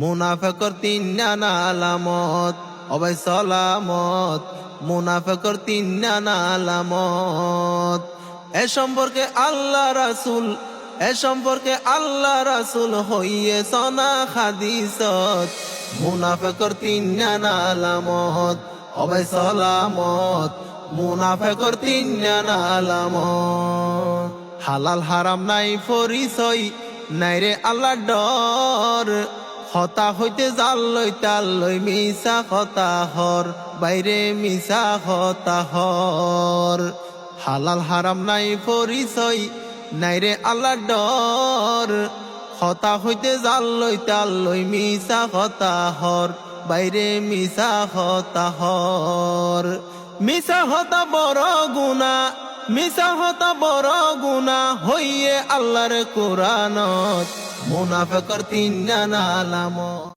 মুনাফেকর তিন নানা আলামত, অবাই সালামত, মুনাফেকর তিন নানা আলামত। এ সম্পর্কে আল্লাহ রাসুল, এ সম্পর্কে আল্লাহ রাসুল হইয়ে সনা হাদিসত। মুনাফেকর তিন নানা আলামত, অবাই সালামত, মুনাফেকর তিন নানা আলামত। হালাল হারাম নাই পরিচয়, নাই রে আল্লাহ ডর। হতা হইতে জাল লই তাল লই মিশা হতা হর, বাইরে মিশা হতা হর। হালাল হারাম নাই পরিচয়, নাই রে আল্লাহ ডর। হতা হইতে জাল লই তাল লই মিশা হতা হর, বাইরে মিশা হতা হর। মিশা হতা বড় গুনা মিশা হতা বড় গুনা হইয়ে আল্লাহর কোরআনত। মুনাফেকর তিন নানা আলামত